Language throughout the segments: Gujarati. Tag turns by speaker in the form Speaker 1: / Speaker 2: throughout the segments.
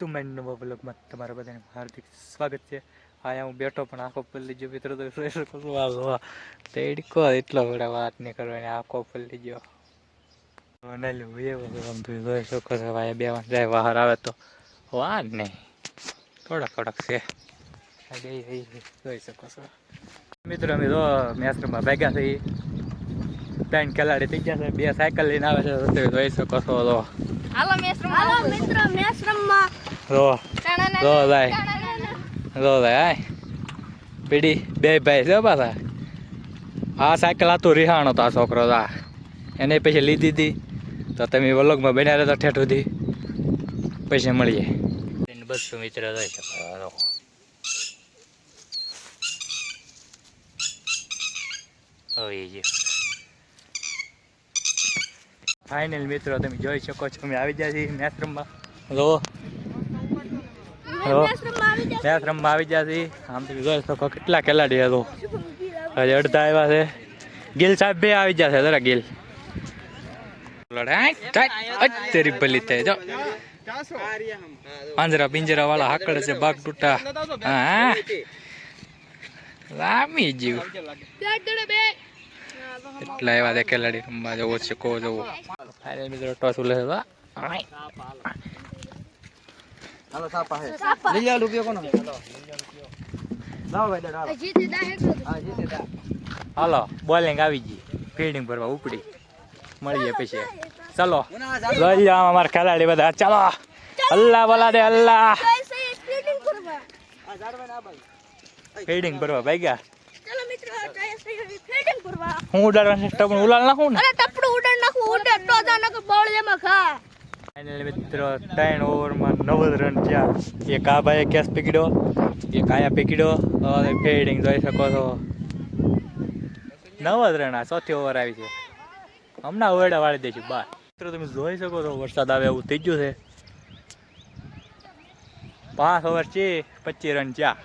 Speaker 1: તુમેન નવા બ્લોગમાં તમારા બધાને હાર્દિક સ્વાગત છે. અહીંયા હું બેઠો પણ આખો પલ્લી ગયો મિત્રો તો જોઈ શકો છો આ જોવા તેડકો એટલો બધા વાત નહીં કરવાની આખો પલ્લી ગયો નાલું એવો આમ તું જોઈ શકો છો ભાઈ બે વાર જાય બહાર આવે તો વાત નહીં. થોડાક થોડાક છે. આ બે જોઈ શકો છો. મિત્રો અમે જો મેસ્ટરમાં ભેગા થઈ. ત્રણ કલાડી થઈ ગયા છે બે સાયકલ લઈને આવે છે તો જોઈ શકો છો તો
Speaker 2: હાલો મેસ હાલો મિત્રો મેસ રમવા
Speaker 1: રો જાય ભાઈ જાય આય. પીડી બે ભાઈ છે પાછા. આ સાયકલ હતું રિહાણો તો આ છોકરો આ. એને પછી લીધી હતી તો તમે વલોગમાં બન્યા રહેતા ઠેઠ સુધી. પૈસા મળીએ. બસો મિત્ર. હવે ફાઇનલ મિત્રો તમે જોઈ શકો છો. અમે આવી ગયા છીએ મેથરૂમમાં રમવા
Speaker 2: રમવા આવી જશે
Speaker 1: આમ તો જોઈ તો કેટલા ખેલાડી હતો? હજી અડધા આવ્યા છે. ગિલ સાહેબ બે આવી છે, જરા ગિલ. અત્યારે ભલી થાય જો. પાંજરા પિંજરા વાળા હાકડ છે, બાગ તૂટા. હા. રામી જીવ. એટલા એવા દે ખેલાડી. રમવા જવો છે, કો જવો. મિત્રો ટોસ ઉલે છે
Speaker 2: જીતી દાહે
Speaker 1: હાલો. બોલિંગ આવી ગઈ. ફિલ્ડિંગ ભરવા ઉપડી. મળીએ પછી. ચલો. લઈ જાઓ અમાર ખેલાડી બધા. ચાલો. અલ્લાહ બોલા દે અલ્લાહ ફિલ્ડિંગ ભરવા. ભાઈ ગયા હું ઉડાડવાનું છે? ટપણ ઉલાડ નાખું ને?
Speaker 2: અરે ટપડું ઉડાડ નાખું. ઉડાડ તો જાને બોલ જેમાં ખા.
Speaker 1: ફાઇનલ મિત્રો ત્રણ ઓવરમાં નવ જ રન થયા. એક આ ભાઈએ કેસ પીકડ્યો એક આયા પીકડ્યો ફિલ્ડિંગ જોઈ શકો છો. નવ જ રન આ ચોથી ઓવર આવી છે. હમણાં ઓરડા વાળી દઈશું બાર. મિત્રો, તમે જોઈ શકો છો, વરસાદ આવે એવું થઈ ગયું છે. પાંચ ઓવર છે, પચીસ રન થયા.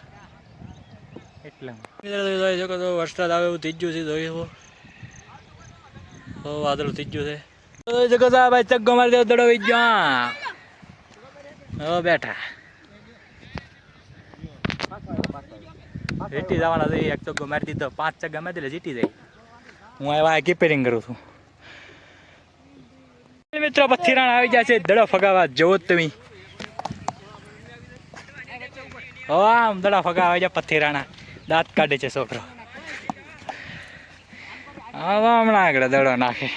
Speaker 1: એટલે મિત્રો, તમે જોઈ શકો છો, વરસાદ આવે એવું થઈ ગયું છે, જોઈ શકો. વાદળું થઈ ગયું છે. શકો છો ચગ્ગો છે પાંચ ચગ્ગા મારી કરું છું. મિત્રો પથ્થીરાણ આવી ગયા છે, દડો ફગાવા જોવો તમે. આમ દડા ફગાવા આવી ગયા પથ્થીરાણા દાંત કાઢે છે છોકરો. હમણાં આગળ દડો નાખે.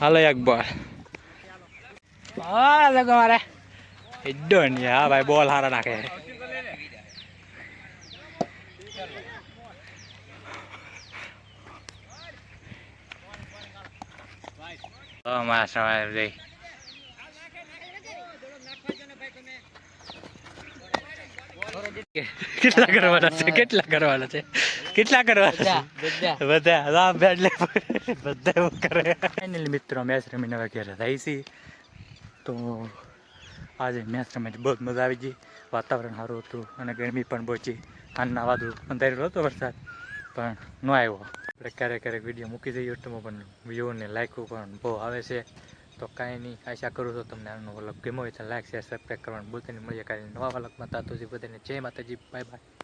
Speaker 1: હાલો એક બોલ હા લગો મારે એડો હા ભાઈ બોલ હારા નાખે Oh, માસ રે કેટલા કરવાના છે કેટલા કરવાના છે કેટલા કરવા? બધા બધા. રામ એટલે બધા એવું કરે. ફાઇનલી મિત્રો મેચ રમીને વગેરે થાય છે. તો આજે મેચ રમીને બહુ મજા આવી ગઈ. વાતાવરણ સારું હતું અને ગરમી પણ પહોંચી આનના વાદળું અંધારેલો હતો વરસાદ પણ ન આવ્યો. આપણે ક્યારેક ક્યારેક વીડિયો મૂકી દઈએ યુટ્યુબમાં પણ વ્યૂને લાઈકો પણ બહુ આવે છે. તો કાંઈ નહીં આશા કરું છું તમને આનો વલગ ગમ્યો હોય તો લાઈક શેર સબસ્ક્રાઈબ કરવાનું ભૂલતા નહીં. મળીએ કાંઈ નવા વલગમાં તાતુજી બધાને જય માતાજી. Bye bye